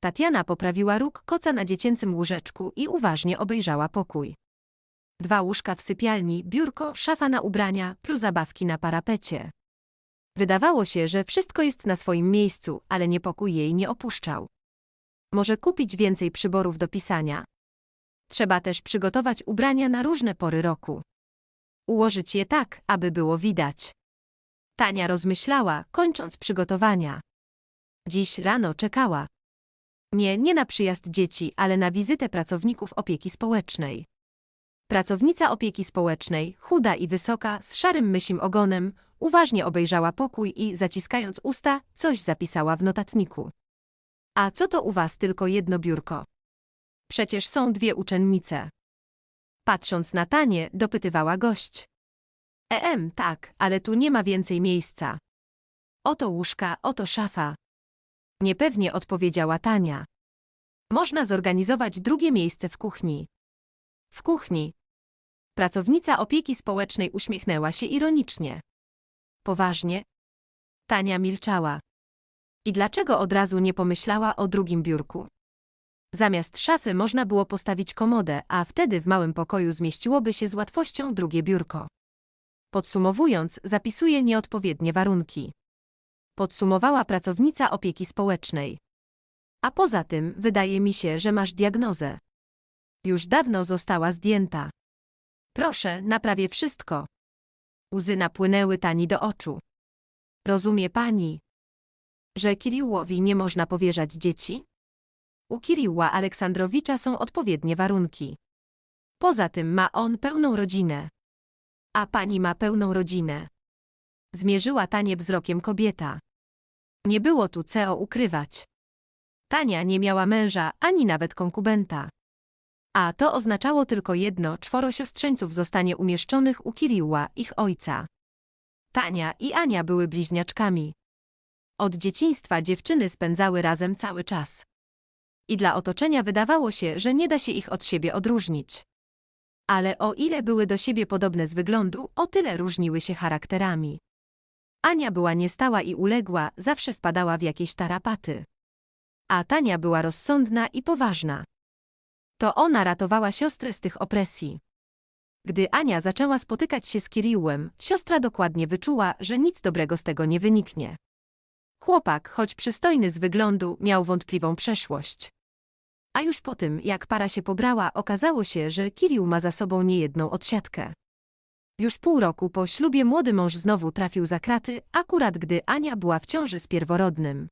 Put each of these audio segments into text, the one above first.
Tatiana poprawiła róg koca na dziecięcym łóżeczku i uważnie obejrzała pokój. Dwa łóżka w sypialni, biurko, szafa na ubrania, plus zabawki na parapecie. Wydawało się, że wszystko jest na swoim miejscu, ale niepokój jej nie opuszczał. Może kupić więcej przyborów do pisania. Trzeba też przygotować ubrania na różne pory roku. Ułożyć je tak, aby było widać. Tania rozmyślała, kończąc przygotowania. Dziś rano czekała. Nie, nie na przyjazd dzieci, ale na wizytę pracowników opieki społecznej. Pracownica opieki społecznej, chuda i wysoka, z szarym mysim ogonem, uważnie obejrzała pokój i, zaciskając usta, coś zapisała w notatniku. A co to u was tylko jedno biurko? Przecież są dwie uczennice. Patrząc na Tanię, dopytywała gość. Em, tak, ale tu nie ma więcej miejsca. Oto łóżka, oto szafa. Niepewnie odpowiedziała Tania. Można zorganizować drugie miejsce w kuchni. W kuchni. Pracownica opieki społecznej uśmiechnęła się ironicznie. Poważnie? Tania milczała. I dlaczego od razu nie pomyślała o drugim biurku? Zamiast szafy można było postawić komodę, a wtedy w małym pokoju zmieściłoby się z łatwością drugie biurko. Podsumowując, zapisuje nieodpowiednie warunki. Podsumowała pracownica opieki społecznej. A poza tym, wydaje mi się, że masz diagnozę. Już dawno została zdjęta. Proszę, naprawię wszystko. Łzy napłynęły Tani do oczu. Rozumie pani, że Kiriłowi nie można powierzać dzieci? U Kiriła Aleksandrowicza są odpowiednie warunki. Poza tym ma on pełną rodzinę. A pani ma pełną rodzinę. Zmierzyła Tanie wzrokiem kobieta. Nie było tu co ukrywać. Tania nie miała męża, ani nawet konkubenta. A to oznaczało tylko jedno, czworo siostrzeńców zostanie umieszczonych u Kiriła, ich ojca. Tania i Ania były bliźniaczkami. Od dzieciństwa dziewczyny spędzały razem cały czas. I dla otoczenia wydawało się, że nie da się ich od siebie odróżnić. Ale o ile były do siebie podobne z wyglądu, o tyle różniły się charakterami. Ania była niestała i uległa, zawsze wpadała w jakieś tarapaty. A Tania była rozsądna i poważna. To ona ratowała siostrę z tych opresji. Gdy Ania zaczęła spotykać się z Kiriłem, siostra dokładnie wyczuła, że nic dobrego z tego nie wyniknie. Chłopak, choć przystojny z wyglądu, miał wątpliwą przeszłość. A już po tym, jak para się pobrała, okazało się, że Kirił ma za sobą niejedną odsiadkę. Już pół roku po ślubie młody mąż znowu trafił za kraty, akurat gdy Ania była w ciąży z pierworodnym.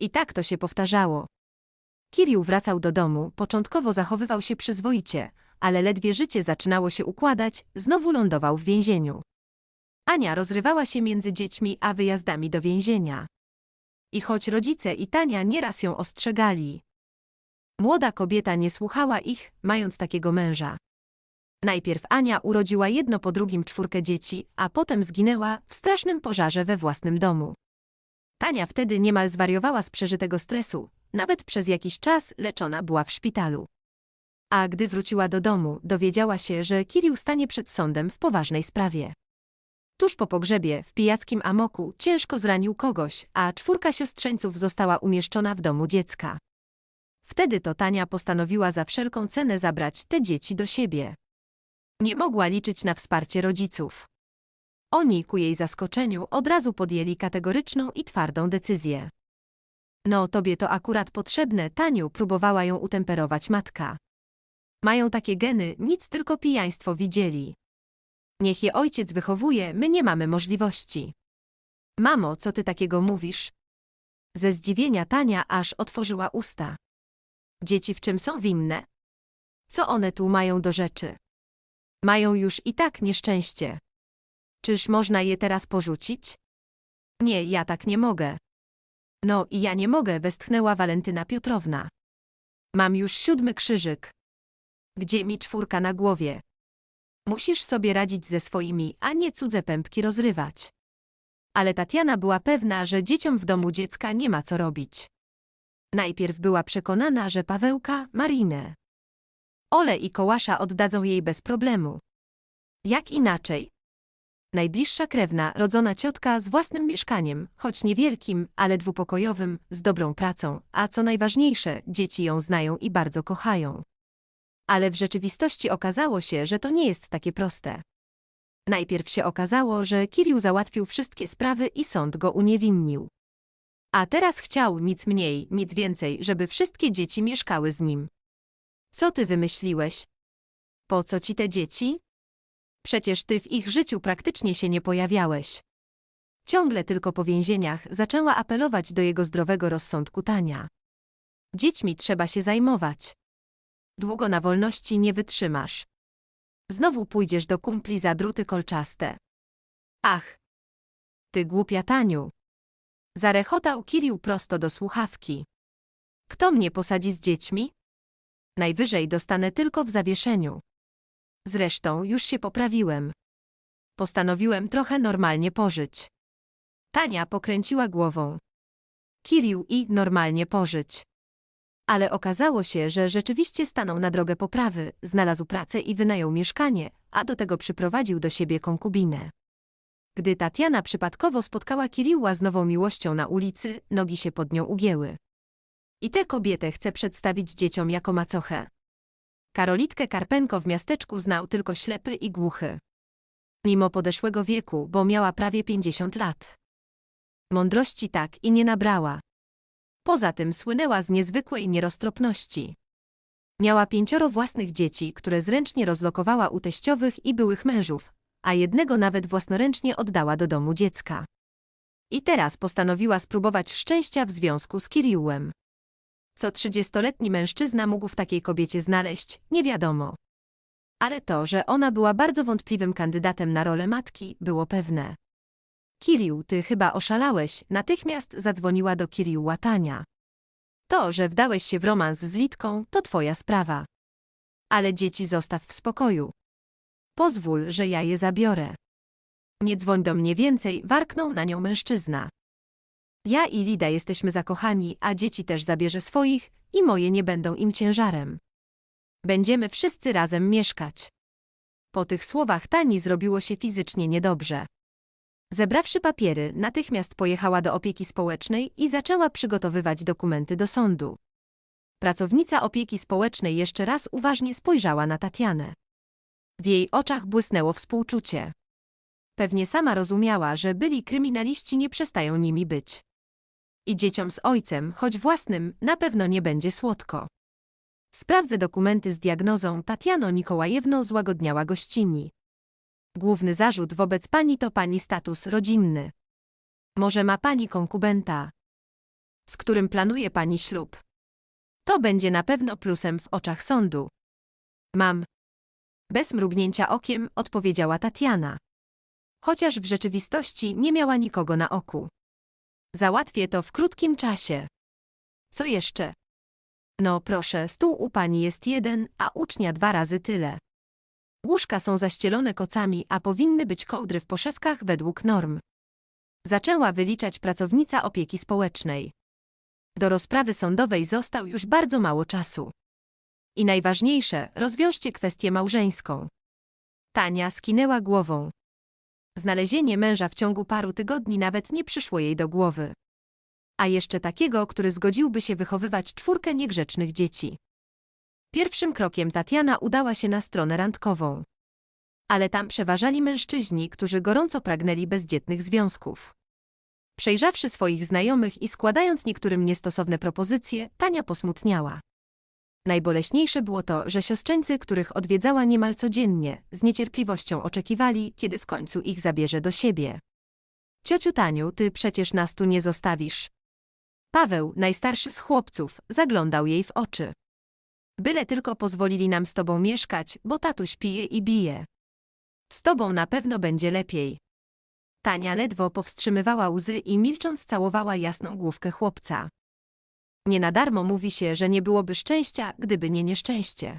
I tak to się powtarzało. Kirił wracał do domu, początkowo zachowywał się przyzwoicie, ale ledwie życie zaczynało się układać, znowu lądował w więzieniu. Ania rozrywała się między dziećmi a wyjazdami do więzienia. I choć rodzice i Tania nieraz ją ostrzegali, młoda kobieta nie słuchała ich, mając takiego męża. Najpierw Ania urodziła jedno po drugim czwórkę dzieci, a potem zginęła w strasznym pożarze we własnym domu. Tania wtedy niemal zwariowała z przeżytego stresu, nawet przez jakiś czas leczona była w szpitalu. A gdy wróciła do domu, dowiedziała się, że Kirił stanie przed sądem w poważnej sprawie. Tuż po pogrzebie, w pijackim amoku, ciężko zranił kogoś, a czwórka siostrzeńców została umieszczona w domu dziecka. Wtedy to Tania postanowiła za wszelką cenę zabrać te dzieci do siebie. Nie mogła liczyć na wsparcie rodziców. Oni, ku jej zaskoczeniu, od razu podjęli kategoryczną i twardą decyzję. No, tobie to akurat potrzebne, Taniu, próbowała ją utemperować matka. Mają takie geny, nic tylko pijaństwo widzieli. Niech je ojciec wychowuje, my nie mamy możliwości. Mamo, co ty takiego mówisz? Ze zdziwienia Tania aż otworzyła usta. Dzieci w czym są winne? Co one tu mają do rzeczy? Mają już i tak nieszczęście. Czyż można je teraz porzucić? Nie, ja tak nie mogę. No i ja nie mogę, westchnęła Walentyna Piotrowna. Mam już siódmy krzyżyk. Gdzie mi czwórka na głowie? Musisz sobie radzić ze swoimi, a nie cudze pępki rozrywać. Ale Tatiana była pewna, że dzieciom w domu dziecka nie ma co robić. Najpierw była przekonana, że Pawełka, Marinę, Ole i Kołasza oddadzą jej bez problemu. Jak inaczej? Najbliższa krewna, rodzona ciotka z własnym mieszkaniem, choć niewielkim, ale dwupokojowym, z dobrą pracą, a co najważniejsze, dzieci ją znają i bardzo kochają. Ale w rzeczywistości okazało się, że to nie jest takie proste. Najpierw się okazało, że Kirill załatwił wszystkie sprawy i sąd go uniewinnił. A teraz chciał nic mniej, nic więcej, żeby wszystkie dzieci mieszkały z nim. Co ty wymyśliłeś? Po co ci te dzieci? Przecież ty w ich życiu praktycznie się nie pojawiałeś. Ciągle tylko po więzieniach zaczęła apelować do jego zdrowego rozsądku Tania. Dziećmi trzeba się zajmować. Długo na wolności nie wytrzymasz. Znowu pójdziesz do kumpli za druty kolczaste. Ach! Ty głupia Taniu! Zarechotał Kirill prosto do słuchawki. Kto mnie posadzi z dziećmi? Najwyżej dostanę tylko w zawieszeniu. Zresztą już się poprawiłem. Postanowiłem trochę normalnie pożyć. Tania pokręciła głową. Kirill i normalnie pożyć. Ale okazało się, że rzeczywiście stanął na drogę poprawy, znalazł pracę i wynajął mieszkanie, a do tego przyprowadził do siebie konkubinę. Gdy Tatiana przypadkowo spotkała Kiriła z nową miłością na ulicy, nogi się pod nią ugięły. I tę kobietę chce przedstawić dzieciom jako macochę. Karolitkę Karpenko w miasteczku znał tylko ślepy i głuchy. Mimo podeszłego wieku, bo miała prawie 50 lat. Mądrości tak i nie nabrała. Poza tym słynęła z niezwykłej nieroztropności. Miała pięcioro własnych dzieci, które zręcznie rozlokowała u teściowych i byłych mężów, a jednego nawet własnoręcznie oddała do domu dziecka. I teraz postanowiła spróbować szczęścia w związku z Kiriłem. Co trzydziestoletni mężczyzna mógł w takiej kobiecie znaleźć, nie wiadomo. Ale to, że ona była bardzo wątpliwym kandydatem na rolę matki, było pewne. Kirill, ty chyba oszalałeś, natychmiast zadzwoniła do Kiriła Tania. To, że wdałeś się w romans z Litką, to twoja sprawa. Ale dzieci zostaw w spokoju. Pozwól, że ja je zabiorę. Nie dzwoń do mnie więcej, warknął na nią mężczyzna. Ja i Lida jesteśmy zakochani, a dzieci też zabierze swoich i moje nie będą im ciężarem. Będziemy wszyscy razem mieszkać. Po tych słowach Tani zrobiło się fizycznie niedobrze. Zebrawszy papiery, natychmiast pojechała do opieki społecznej i zaczęła przygotowywać dokumenty do sądu. Pracownica opieki społecznej jeszcze raz uważnie spojrzała na Tatianę. W jej oczach błysnęło współczucie. Pewnie sama rozumiała, że byli kryminaliści nie przestają nimi być. I dzieciom z ojcem, choć własnym, na pewno nie będzie słodko. Sprawdzę dokumenty z diagnozą Tatiano Nikołajewno złagodniała gościni. Główny zarzut wobec pani to pani status rodzinny. Może ma pani konkubenta, z którym planuje pani ślub. To będzie na pewno plusem w oczach sądu. Mam. Bez mrugnięcia okiem odpowiedziała Tatiana. Chociaż w rzeczywistości nie miała nikogo na oku. Załatwię to w krótkim czasie. Co jeszcze? No proszę, stół u pani jest jeden, a ucznia dwa razy tyle. Łóżka są zaścielone kocami, a powinny być kołdry w poszewkach według norm. Zaczęła wyliczać pracownica opieki społecznej. Do rozprawy sądowej został już bardzo mało czasu. I najważniejsze, rozwiążcie kwestię małżeńską. Tania skinęła głową. Znalezienie męża w ciągu paru tygodni nawet nie przyszło jej do głowy. A jeszcze takiego, który zgodziłby się wychowywać czwórkę niegrzecznych dzieci. Pierwszym krokiem Tatiana udała się na stronę randkową. Ale tam przeważali mężczyźni, którzy gorąco pragnęli bezdzietnych związków. Przejrzawszy swoich znajomych i składając niektórym niestosowne propozycje, Tania posmutniała. Najboleśniejsze było to, że siostrzeńcy, których odwiedzała niemal codziennie, z niecierpliwością oczekiwali, kiedy w końcu ich zabierze do siebie. Ciociu Taniu, ty przecież nas tu nie zostawisz. Paweł, najstarszy z chłopców, zaglądał jej w oczy. Byle tylko pozwolili nam z tobą mieszkać, bo tatuś pije i bije. Z tobą na pewno będzie lepiej. Tania ledwo powstrzymywała łzy i milcząc całowała jasną główkę chłopca. Nie na darmo mówi się, że nie byłoby szczęścia, gdyby nie nieszczęście.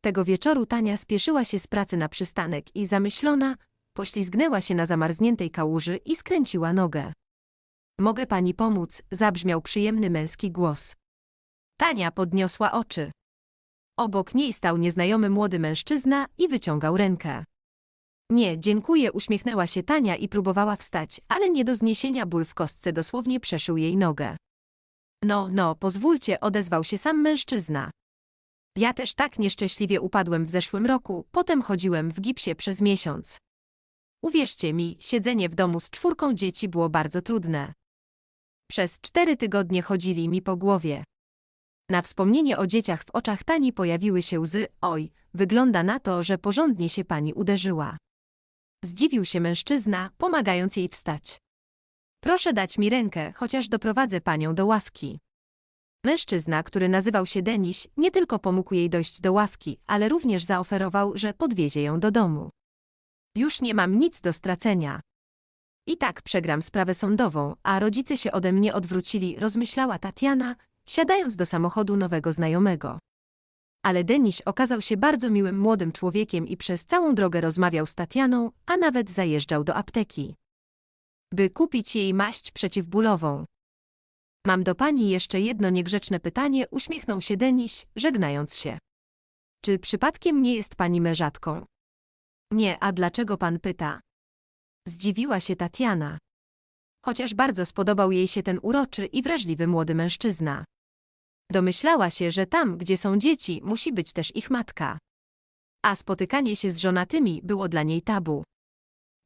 Tego wieczoru Tania spieszyła się z pracy na przystanek i zamyślona, poślizgnęła się na zamarzniętej kałuży i skręciła nogę. Mogę pani pomóc, zabrzmiał przyjemny męski głos. Tania podniosła oczy. Obok niej stał nieznajomy młody mężczyzna i wyciągał rękę. Nie, dziękuję, uśmiechnęła się Tania i próbowała wstać, ale nie do zniesienia ból w kostce dosłownie przeszył jej nogę. No, no, pozwólcie, odezwał się sam mężczyzna. Ja też tak nieszczęśliwie upadłem w zeszłym roku, potem chodziłem w gipsie przez miesiąc. Uwierzcie mi, siedzenie w domu z czwórką dzieci było bardzo trudne. Przez cztery tygodnie chodzili mi po głowie. Na wspomnienie o dzieciach w oczach Tani pojawiły się łzy. Oj, wygląda na to, że porządnie się pani uderzyła. Zdziwił się mężczyzna, pomagając jej wstać. Proszę dać mi rękę, chociaż doprowadzę panią do ławki. Mężczyzna, który nazywał się Deniś, nie tylko pomógł jej dojść do ławki, ale również zaoferował, że podwiezie ją do domu. Już nie mam nic do stracenia. I tak przegram sprawę sądową, a rodzice się ode mnie odwrócili, rozmyślała Tatiana, siadając do samochodu nowego znajomego. Ale Deniś okazał się bardzo miłym młodym człowiekiem i przez całą drogę rozmawiał z Tatianą, a nawet zajeżdżał do apteki. By kupić jej maść przeciwbólową. Mam do pani jeszcze jedno niegrzeczne pytanie, uśmiechnął się Deniś, żegnając się. Czy przypadkiem nie jest pani mężatką? Nie, a dlaczego pan pyta? Zdziwiła się Tatiana. Chociaż bardzo spodobał jej się ten uroczy i wrażliwy młody mężczyzna. Domyślała się, że tam, gdzie są dzieci, musi być też ich matka. A spotykanie się z żonatymi było dla niej tabu.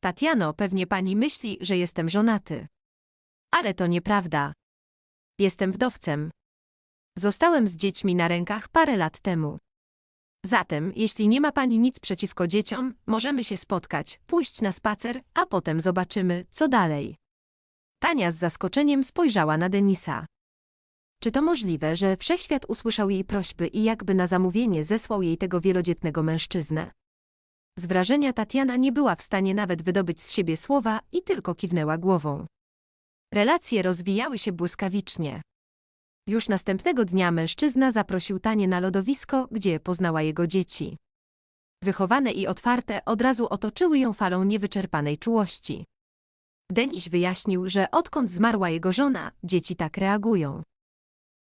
Tatiano, pewnie pani myśli, że jestem żonaty. Ale to nieprawda. Jestem wdowcem. Zostałem z dziećmi na rękach parę lat temu. Zatem, jeśli nie ma pani nic przeciwko dzieciom, możemy się spotkać, pójść na spacer, a potem zobaczymy, co dalej. Tania z zaskoczeniem spojrzała na Denisa. Czy to możliwe, że wszechświat usłyszał jej prośby i jakby na zamówienie zesłał jej tego wielodzietnego mężczyznę? Z wrażenia Tatiana nie była w stanie nawet wydobyć z siebie słowa i tylko kiwnęła głową. Relacje rozwijały się błyskawicznie. Już następnego dnia mężczyzna zaprosił Tanię na lodowisko, gdzie poznała jego dzieci. Wychowane i otwarte od razu otoczyły ją falą niewyczerpanej czułości. Deniś wyjaśnił, że odkąd zmarła jego żona, dzieci tak reagują.